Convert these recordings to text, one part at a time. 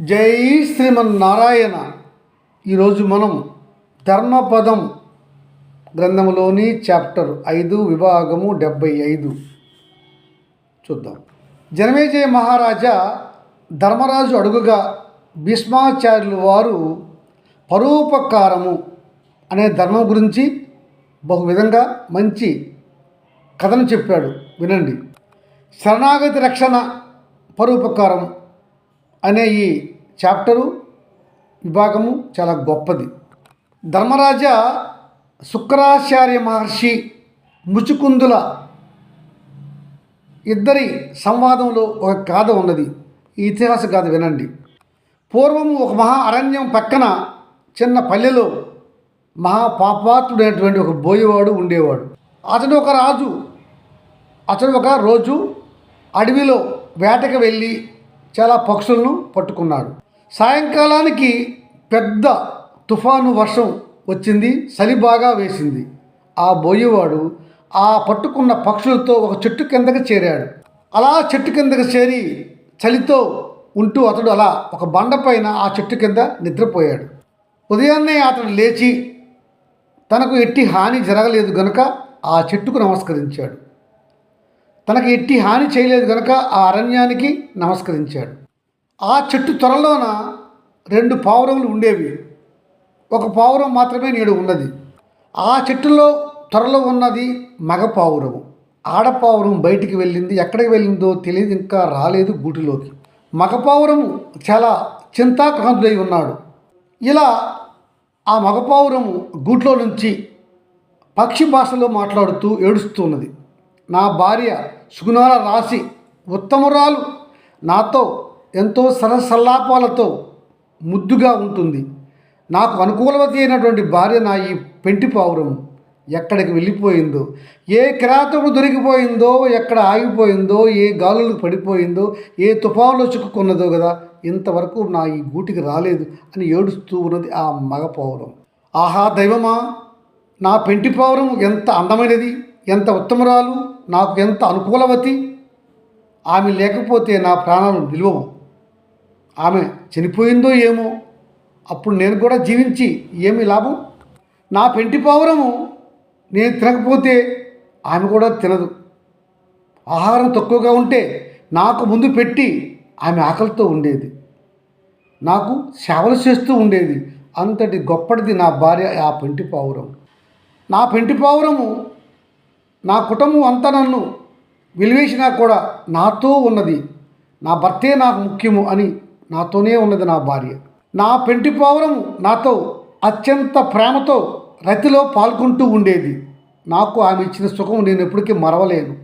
జై శ్రీమన్నారాయణ. ఈరోజు మనం ధర్మపదం గ్రంథంలోని చాప్టర్ ఐదు విభాగము డెబ్బై ఐదు. చూద్దాం. జనమేజయ మహారాజా ధర్మరాజు అడుగుగా భీష్మాచార్యులు వారు పరోపకారము అనే ధర్మం గురించి బహు విధంగా మంచి కథను చెప్పాడు. వినండి. శరణాగతి రక్షణ పరోపకారం అనే ఈ చాప్టరు విభాగము చాలా గొప్పది. ధర్మరాజా శుక్రాచార్య మహర్షి ముచుకుందుల ఇద్దరి సంవాదంలో ఒక గాథ ఉన్నది. ఈ ఇతిహాస గాథ వినండి. పూర్వము ఒక మహా అరణ్యం పక్కన చిన్న పల్లెలో మహాపాపాత్రుడైనటువంటి ఒక బోయేవాడు ఉండేవాడు. అతడు ఒక రాజు. అతడు ఒక రోజు అడవిలో వేటకు వెళ్ళి చాలా పక్షులను పట్టుకున్నాడు. సాయంకాలానికి పెద్ద తుఫాను వర్షం వచ్చింది చలి బాగా వేసింది. ఆ బోయేవాడు ఆ పట్టుకున్న పక్షులతో ఒక చెట్టు కిందకి చేరాడు. అలా చెట్టు కిందకి చేరి చలితో ఉంటూ అతడు అలా ఒక బండ పైన ఆ చెట్టు కింద నిద్రపోయాడు. ఉదయాన్నే అతడు లేచి తనకు ఎట్టి హాని జరగలేదు గనుక ఆ చెట్టుకు నమస్కరించాడు. తనకు ఎట్టి హాని చేయలేదు కనుక ఆ అరణ్యానికి నమస్కరించాడు. ఆ చెట్టు త్వరలోన రెండు పావురములు ఉండేవి. ఒక పావురం మాత్రమే నేడు ఉన్నది. ఆ చెట్టులో త్వరలో ఉన్నది మగ పావురము. ఆడపావురం బయటికి వెళ్ళింది. ఎక్కడికి వెళ్ళిందో తెలియదు ఇంకా రాలేదు గూటిలోకి. మగపావురము చాలా చింతాక్రాంతుడై ఉన్నాడు. ఇలా ఆ మగపావురము గూట్లో నుంచి పక్షి భాషలో మాట్లాడుతూ ఏడుస్తున్నది నా భార్య సుగుణాల రాశి ఉత్తమురాలు. నాతో ఎంతో సరసల్లాపాలతో ముద్దుగా ఉంటుంది. నాకు అనుకూలవతి అయినటువంటి భార్య నా ఈ పెంటి పావురం ఎక్కడికి వెళ్ళిపోయిందో ఏ కిరాతకుడు దొరికిపోయిందో ఎక్కడ ఆగిపోయిందో ఏ గాలులకు పడిపోయిందో ఏ తుఫానులో చిక్కుకున్నదో కదా ఇంతవరకు నా ఈ గూటికి రాలేదు అని ఏడుస్తూ ఉన్నది ఆ మగ పావురం. ఆహా దైవమా నా పెంటి పావురం ఎంత అందమైనది ఎంత ఉత్తమరాలు నాకు ఎంత అనుకూలవతి? ఆమె లేకపోతే నా ప్రాణాలు నిలవవు. ఆమె చనిపోయిందో ఏమో? అప్పుడు నేను కూడా జీవించి ఏమి లాభం? నా పెంటి పావురము నేను తినకపోతే ఆమె కూడా తినదు. ఆహారం తక్కువగా ఉంటే నాకు ముందు పెట్టి ఆమె ఆకలితో ఉండేది. నాకు సేవలు చేస్తూ ఉండేది. అంతటి గొప్పటిది నా భార్య ఆ పెంటి పావురం. నా పెంటి పావురము నా కుటుంబం అంతా నన్ను విలువేసినా కూడా నాతో ఉన్నది. నా భర్తే నాకు ముఖ్యము అని నాతోనే ఉన్నది నా భార్య. నా పెంటి పావురం నాతో అత్యంత ప్రేమతో రతిలో పాల్గొంటూ ఉండేది. నాకు ఆమె ఇచ్చిన సుఖం నేను ఎప్పటికీ మరవలేను.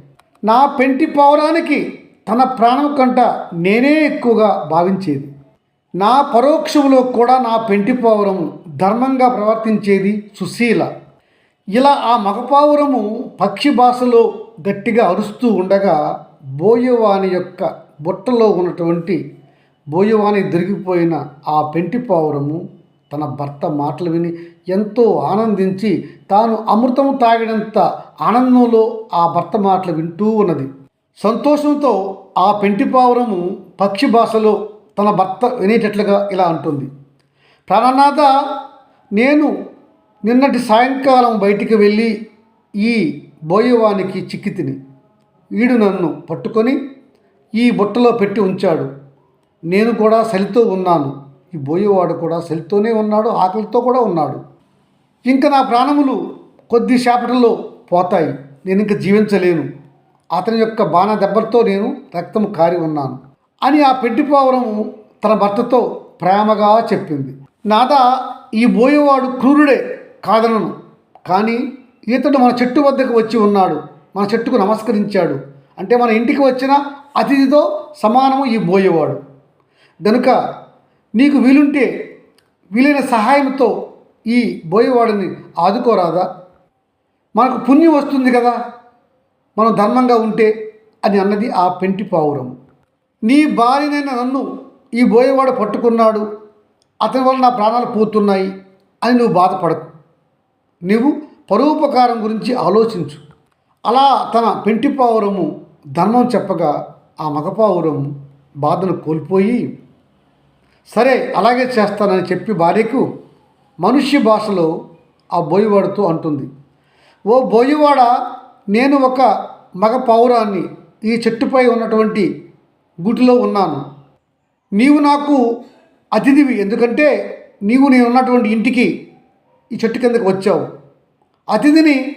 నా పెంటి పావురానికి తన ప్రాణం కంట నేనే ఎక్కువగా భావించేది. నా పరోక్షములో కూడా నా పెంటి పావురం ధర్మంగా ప్రవర్తించేది సుశీల. ఇలా ఆ మగపావురము పక్షి భాషలో గట్టిగా అరుస్తూ ఉండగా బోయవాని యొక్క బుట్టలో ఉన్నటువంటి బోయవాని దొరికిపోయిన ఆ పెంటి పావురము తన భర్త మాటలు విని ఎంతో ఆనందించి తాను అమృతం తాగినంత ఆనందంలో ఆ భర్త మాటలు వింటూ ఉన్నది. సంతోషంతో ఆ పెంటి పావురము పక్షి భాషలో తన భర్త వినేటట్లుగా ఇలా అంటుంది. ప్రాణనాథ నేను నిన్నటి సాయంకాలం బయటికి వెళ్ళి ఈ బోయవానికి చిక్కి తిని వీడు నన్ను పట్టుకొని ఈ బుట్టలో పెట్టి ఉంచాడు. నేను కూడా సలితో ఉన్నాను. ఈ బోయేవాడు కూడా సలితోనే ఉన్నాడు ఆకలితో కూడా ఉన్నాడు. ఇంకా నా ప్రాణములు కొద్ది చేపటల్లో పోతాయి. నేను ఇంకా జీవించలేను. అతని యొక్క బాణ దెబ్బతో నేను రక్తం కారి ఉన్నాను అని ఆ పెట్టిపోవరం తన భర్తతో ప్రేమగా చెప్పింది. నాదా ఈ బోయేవాడు క్రూరుడే. కాదనను. కానీ ఇతడు మన చెట్టు వద్దకు వచ్చి ఉన్నాడు. మన చెట్టుకు నమస్కరించాడు. అంటే మన ఇంటికి వచ్చిన అతిథితో సమానము ఈ బోయేవాడు. గనుక నీకు వీలుంటే వీలైన సహాయంతో ఈ బోయేవాడిని ఆదుకోరాదా? మనకు పుణ్యం వస్తుంది కదా? మనం ధర్మంగా ఉంటే అని అన్నది ఆ పెంటి పావురం. నీ భార్యనైన నన్ను ఈ బోయేవాడు పట్టుకున్నాడు. అతని వల్ల నా ప్రాణాలు పోతున్నాయి అని నువ్వు బాధపడకు. నీవు పరోపకారం గురించి ఆలోచించు. అలా తన పెంటి పావురము ధర్మం చెప్పగా ఆ మగపావురము బాధను కోల్పోయి సరే అలాగే చేస్తానని చెప్పి భార్యకు మనుష్య భాషలో ఆ బోయవాడుతో అంటుంది. ఓ బోయివాడ నేను ఒక మగ పౌరాన్ని ఈ చెట్టుపై ఉన్నటువంటి గుటిలో ఉన్నాను. నీవు నాకు అతిథివి ఎందుకంటే నీవు నేను ఉన్నటువంటి ఇంటికి ఈ చెట్టు కిందకి వచ్చావు. అతిథిని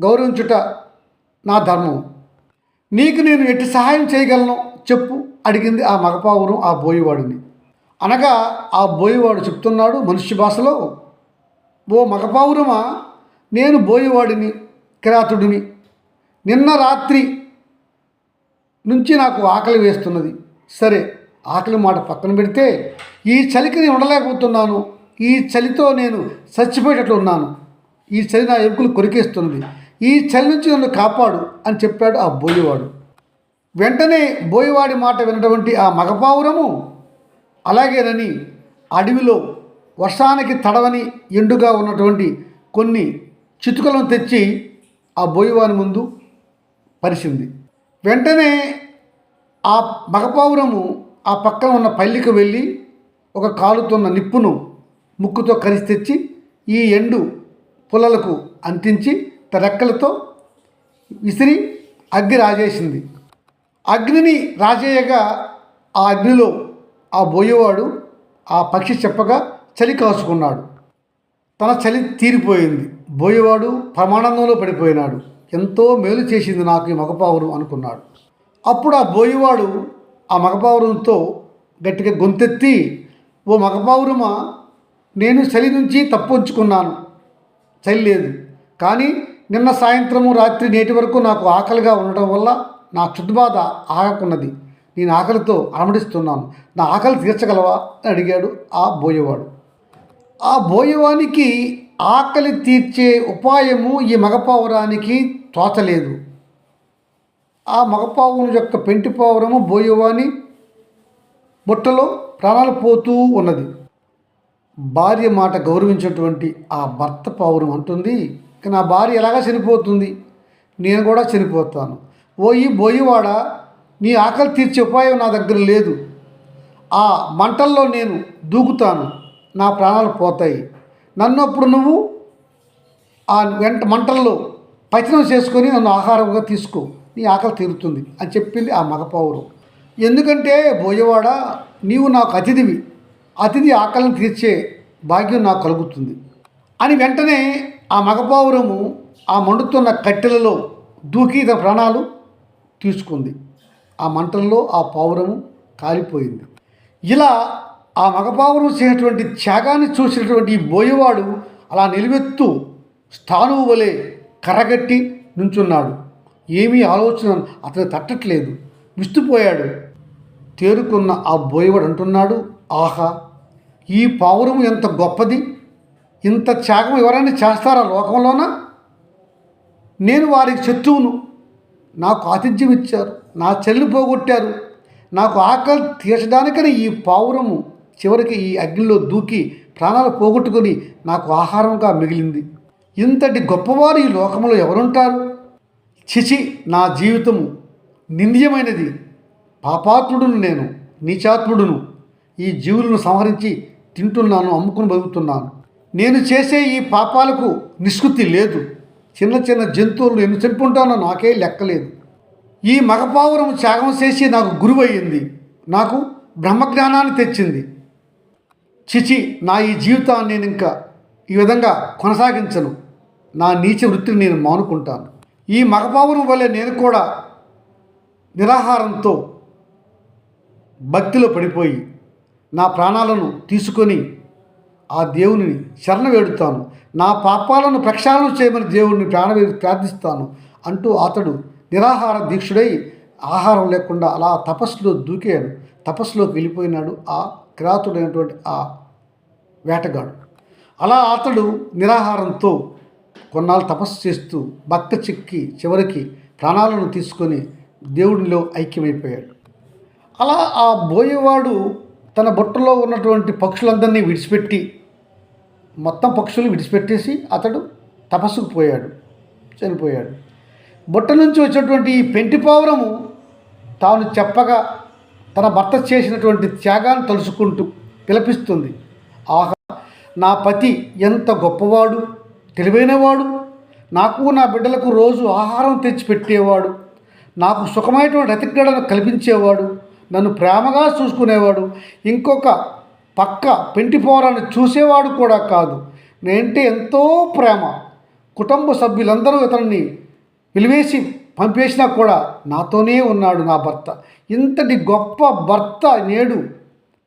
గౌరవించుట నా ధర్మం. నీకు నేను ఎట్టి సహాయం చేయగలను చెప్పు అడిగింది ఆ మగపావురం ఆ బోయివాడిని. అనగా ఆ బోయివాడు చెప్తున్నాడు మనుష్య భాషలో ఓ మగపావురమా నేను బోయివాడిని కిరాతుడిని. నిన్న రాత్రి నుంచి నాకు ఆకలి వేస్తున్నది. సరే ఆకలి మాట పక్కన పెడితే ఈ చలికి నేను ఉండలేకపోతున్నాను. ఈ చలితో నేను చచ్చిపోయేటట్లు ఉన్నాను. ఈ చలి నా ఎముకలు కొరికేస్తున్నది ఈ చలి నుంచి నన్ను కాపాడు అని చెప్పాడు ఆ బోయివాడు. వెంటనే బోయివాడి మాట వినటువంటి ఆ మగపావురము అలాగేనని అడవిలో వర్షానికి తడవని ఎండుగా ఉన్నటువంటి కొన్ని చితుకలను తెచ్చి ఆ బోయవాని ముందు పరిచింది. వెంటనే ఆ మగపావురము ఆ పక్కన ఉన్న పల్లికి వెళ్ళి ఒక కాలుతున్న నిప్పును ముక్కుతో కలిసి తెచ్చి ఈ ఎండు పుల్లలకు అంటించి తన రెక్కలతో విసిరి అగ్ని రాజేసింది. అగ్నిని రాజేయగా ఆ అగ్నిలో ఆ బోయేవాడు ఆ పక్షి చెప్పగా చలి కాచుకున్నాడు తన చలి తీరిపోయింది. బోయేవాడు ప్రమాణంలో పడిపోయినాడు. ఎంతో మేలు చేసింది నాకు ఈ మగపావురం అనుకున్నాడు. అప్పుడు ఆ బోయేవాడు ఆ మగపావురంతో గట్టిగా గొంతెత్తి ఓ మగపావురమా నేను చలి నుంచి తప్పించుకున్నాను చలి లేదు. కానీ నిన్న సాయంత్రము రాత్రి నేటి వరకు నాకు ఆకలిగా ఉండటం వల్ల నా చుట్టుబాధ ఆగకున్నది. నేను ఆకలితో అలమడిస్తున్నాను నా ఆకలి తీర్చగలవా అని అడిగాడు ఆ బోయవాడు. ఆ బోయవానికి ఆకలి తీర్చే ఉపాయము ఈ మగపావురానికి తోచలేదు. ఆ మగపావురం యొక్క పెంటి పావురము బోయవాని బుట్టలో ప్రాణాలు పోతూ ఉన్నది. భార్య మాట గౌరవించేటువంటి ఆ భర్త పావురం అంటుంది నా భార్య ఎలాగా చనిపోతుంది? నేను కూడా చనిపోతాను. ఓ ఈ బోయివాడ నీ ఆకలి తీర్చే ఉపాయం నా దగ్గర లేదు. ఆ మంటల్లో నేను దూకుతాను. నా ప్రాణాలు పోతాయి. నన్ను అప్పుడు నువ్వు ఆ వెంట మంటల్లో పచనం చేసుకొని నన్ను ఆహారంగా తీసుకో. నీ ఆకలి తీరుతుంది అని చెప్పింది ఆ మగపౌరం ఎందుకంటే బోయవాడ నీవు నాకు అతిథివి. అతిథి ఆకలిని తీర్చే భాగ్యం నాకు కలుగుతుంది. అని వెంటనే ఆ మగపావురము ఆ మండుతున్న కట్టెలలో దూకి తన ప్రాణాలు తీసుకుంది. ఆ మంటల్లో ఆ పావురము కాలిపోయింది. ఇలా ఆ మగపావురం చేసినటువంటి త్యాగాన్ని చూసినటువంటి ఈ బోయవాడు అలా నిలువెత్తు స్థానువు వలె కర్రగట్టి నుంచున్నాడు. ఏమీ ఆలోచన అతను తట్టట్లేదు. విస్తుపోయాడు. తేరుకున్న ఆ బోయవాడు అంటున్నాడు ఆహా! ఈ పావురం ఎంత గొప్పది? ఇంత త్యాగం ఎవరైనా చేస్తారా లోకంలోన? నేను వారికి శత్రువును. నాకు ఆతిథ్యం ఇచ్చారు. నా చెల్లి పోగొట్టారు. నాకు ఆకలి తీర్చడానికని ఈ పావురము చివరికి ఈ అగ్నిలో దూకి ప్రాణాలు పోగొట్టుకొని నాకు ఆహారంగా మిగిలింది. ఇంతటి గొప్పవారు ఈ లోకంలో ఎవరుంటారు? చిచి నా జీవితము నింద్యమైనది. పాపాత్ముడును నేను నీచాత్ముడును. ఈ జీవులను సంహరించి తింటున్నాను అమ్ముకుని బతుకుతున్నాను. నేను చేసే ఈ పాపాలకు నిష్కృతి లేదు. చిన్న చిన్న జంతువులు నేను చంపుంటానో నాకే లెక్కలేదు ఈ మగపావురం త్యాగం చేసి నాకు గురువయ్యింది. నాకు బ్రహ్మజ్ఞానాన్ని తెచ్చింది. చిచి నా ఈ జీవితాన్ని నేను ఇంకా ఈ విధంగా కొనసాగించను. నా నీచ వృత్తిని నేను మానుకుంటాను. ఈ మగపావురం వల్లే నేను కూడా నిరాహారంతో భక్తిలో పడిపోయి నా ప్రాణాలను తీసుకొని ఆ దేవుని శరణ వేడుతాను. నా పాపాలను ప్రక్షాళన చేయమని దేవుడిని ప్రాణవేడి ప్రార్థిస్తాను అంటూ అతడు నిరాహార దీక్షుడై ఆహారం లేకుండా అలా తపస్సులో దూకాడు. తపస్సులోకి వెళ్ళిపోయినాడు ఆ కిరాతుడైనటువంటి ఆ వేటగాడు. అలా అతడు నిరాహారంతో కొన్నాళ్ళు తపస్సు చేస్తూ భక్త చిక్కి చివరికి ప్రాణాలను తీసుకొని దేవుడిలో ఐక్యమైపోయాడు. అలా ఆ బోయేవాడు తన బుట్టలో ఉన్నటువంటి పక్షులందరినీ విడిచిపెట్టి మొత్తం పక్షులు విడిచిపెట్టేసి అతడు తపస్సుకు పోయాడు చనిపోయాడు. బుట్ట నుంచి వచ్చినటువంటి ఈ పెంటి పావురము తాను చెప్పగా తన భర్త చేసినటువంటి త్యాగాన్ని తలుచుకుంటూ పిలిపిస్తుంది. ఆహా నా పతి ఎంత గొప్పవాడు తెలివైనవాడు నాకు నా బిడ్డలకు రోజు ఆహారం తెచ్చిపెట్టేవాడు నాకు సుఖమైనటువంటి అతిక్రీడను కల్పించేవాడు నన్ను ప్రేమగా చూసుకునేవాడు. ఇంకొక పక్క పెంటిపోరాన్ని చూసేవాడు కూడా కాదు. నేనంటే ఎంతో ప్రేమ. కుటుంబ సభ్యులందరూ ఇతన్ని విలువేసి పంపేసినా కూడా నాతోనే ఉన్నాడు నా భర్త. ఇంతటి గొప్ప భర్త నేడు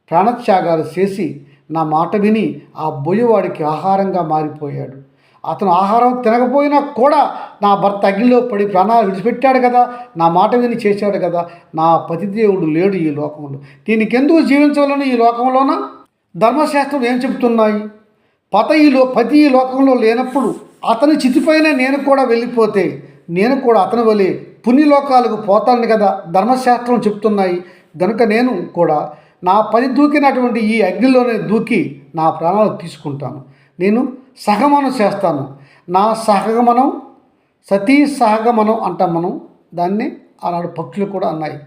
ప్రాణత్యాగాలు చేసి నా మాట విని ఆ బొయ్యవాడికి ఆహారంగా మారిపోయాడు. అతను ఆహారం తినకపోయినా కూడా నా భర్త అగ్నిలో పడి ప్రాణాలు విడిచిపెట్టాడు కదా నా మాట విని చేశాడు కదా నా పతిదేవుడు లేడు ఈ లోకంలో. దీనికి ఎందుకు జీవించవలను ఈ లోకంలోన? ధర్మశాస్త్రం ఏం చెబుతున్నాయి? పత ఈ లో పతి ఈ లోకంలో లేనప్పుడు అతని చితిపైన నేను కూడా వెళ్ళిపోతే నేను కూడా అతని వలె పుణ్యలోకాలకు పోతాను కదా ధర్మశాస్త్రం చెప్తున్నాయి గనుక నేను కూడా నా పని దూకినటువంటి ఈ అగ్నిలోనే దూకి నా ప్రాణాలు తీసుకుంటాను. నేను సహగమనం చేస్తాను. నా సహగమనం సతీ సహగమనం అంటాం మనం. దాన్ని ఆనాడు పక్షులు కూడా అన్నాయి.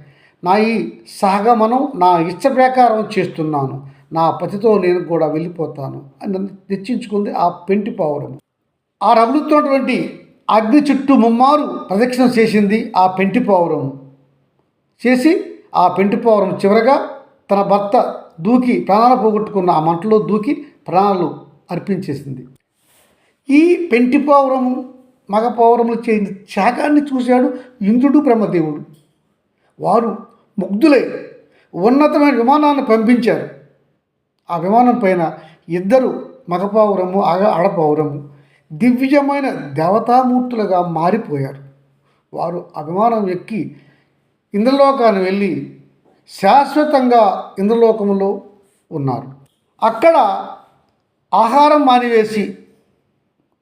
నా ఈ సహగమనం నా ఇష్ట ప్రకారం చేస్తున్నాను. నా పతితో నేను కూడా వెళ్ళిపోతాను అని నన్ను తెచ్చించుకుంది ఆ పెంటి పావురము. ఆ రగులుతున్నటువంటి అగ్ని చుట్టూ ముమ్మారు ప్రదక్షిణ చేసింది ఆ పెంటి పావురం చేసి ఆ పెంటి పావురం చివరగా తన భర్త దూకి ప్రాణాలు పోగొట్టుకున్న ఆ మంటలో దూకి ప్రాణాలు అర్పించేసింది. ఈ పెంటి పావురము మగ పావురములు త్యాగాన్ని చూశాడు ఇంద్రుడు బ్రహ్మదేవుడు. వారు ముగ్ధులై ఉన్నతమైన విమానాన్ని పంపించారు. ఆ విమానం పైన ఇద్దరు మగపావురము ఆగ ఆడపావురము దివ్యమైన దేవతామూర్తులుగా మారిపోయారు. వారు అభిమానం ఎక్కి ఇంద్రలోకాన్ని వెళ్ళి శాశ్వతంగా ఇంద్రలోకంలో ఉన్నారు. అక్కడ ఆహారం మానివేసి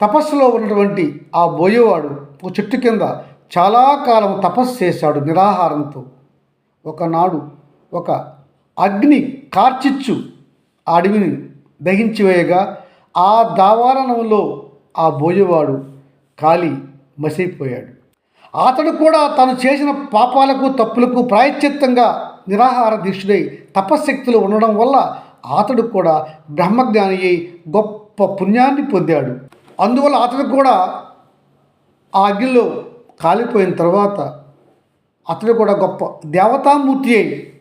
తపస్సులో ఉన్నటువంటి ఆ బోయేవాడు ఒక చెట్టు కింద చాలా కాలం తపస్సు చేశాడు నిరాహారంతో. ఒకనాడు ఒక అగ్ని కార్చిచ్చు ఆ అడవిని దహించి వేయగా ఆ దావారణంలో ఆ బోయేవాడు కాలి మసైపోయాడు అతడు కూడా తను చేసిన పాపాలకు తప్పులకు ప్రాయశ్చిత్తంగా నిరాహార దీక్షుడై తపశ్శక్తులు ఉండడం వల్ల అతడు కూడా బ్రహ్మజ్ఞాని అయి గొప్ప పుణ్యాన్ని పొందాడు. అందువల్ల అతడు కూడా ఆ అగ్నిలో కాలిపోయిన తర్వాత అతడు కూడా గొప్ప దేవతామూర్తి అయి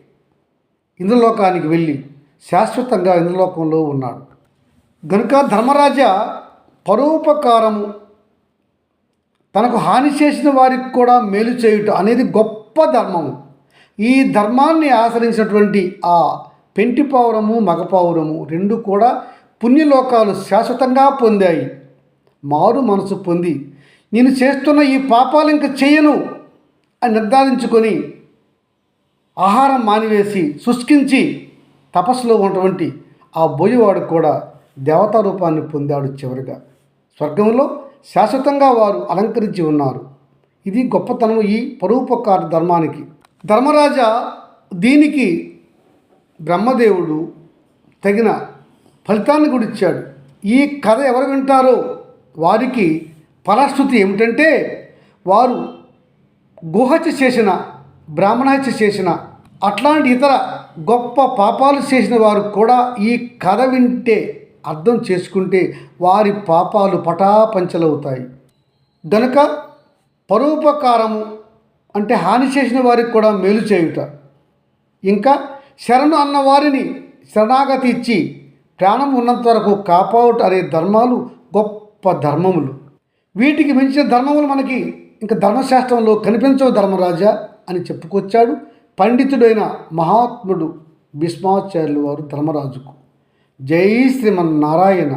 ఇంద్రలోకానికి వెళ్ళి శాశ్వతంగా ఇంద్రలోకంలో ఉన్నాడు. గనుక ధర్మరాజ పరోపకారము తనకు హాని చేసిన వారికి కూడా మేలు చేయుట అనేది గొప్ప ధర్మము. ఈ ధర్మాన్ని ఆచరించినటువంటి ఆ పెంటి పావురము మగపావురము రెండు కూడా పుణ్యలోకాలు శాశ్వతంగా పొందాయి. మారు మనసు పొంది నేను చేస్తున్న ఈ పాపాలు ఇంక చేయను అని నిర్ధారించుకొని ఆహారం మానివేసి శుష్కించి తపస్సులో ఉన్నటువంటి ఆ బోయవాడు కూడా దేవతా రూపాన్ని పొందాడు చివరిగా. స్వర్గంలో శాశ్వతంగా వారు అలంకరించి ఉన్నారు. ఇది గొప్పతనం ఈ పరోపకార ధర్మానికి. ధర్మరాజా దీనికి బ్రహ్మదేవుడు తగిన ఫలితాన్ని కూడా ఇచ్చాడు. ఈ కథ ఎవరు వింటారో వారికి ఫలశ్రుతి ఏమిటంటే వారు గుహత్య చేసిన బ్రాహ్మణహత్య చేసిన అట్లాంటి ఇతర గొప్ప పాపాలు చేసిన వారు కూడా ఈ కథ వింటే అర్థం చేసుకుంటే వారి పాపాలు పటాపంచలవుతాయి. గనుక పరోపకారము అంటే హాని చేసిన వారికి కూడా మేలు చేయుట. ఇంకా శరణు అన్న వారిని శరణాగతి ఇచ్చి ప్రాణం ఉన్నంత వరకు కాపాడుట అనే ధర్మాలు గొప్ప ధర్మములు. వీటికి మించిన ధర్మములు మనకి ఇంకా ధర్మశాస్త్రంలో కనిపించవు ధర్మరాజా అని చెప్పుకొచ్చాడు పండితుడైన మహాత్ముడు భీష్మాచార్యులు వారు ధర్మరాజుకు. జై శ్రీమన్నారాయణ.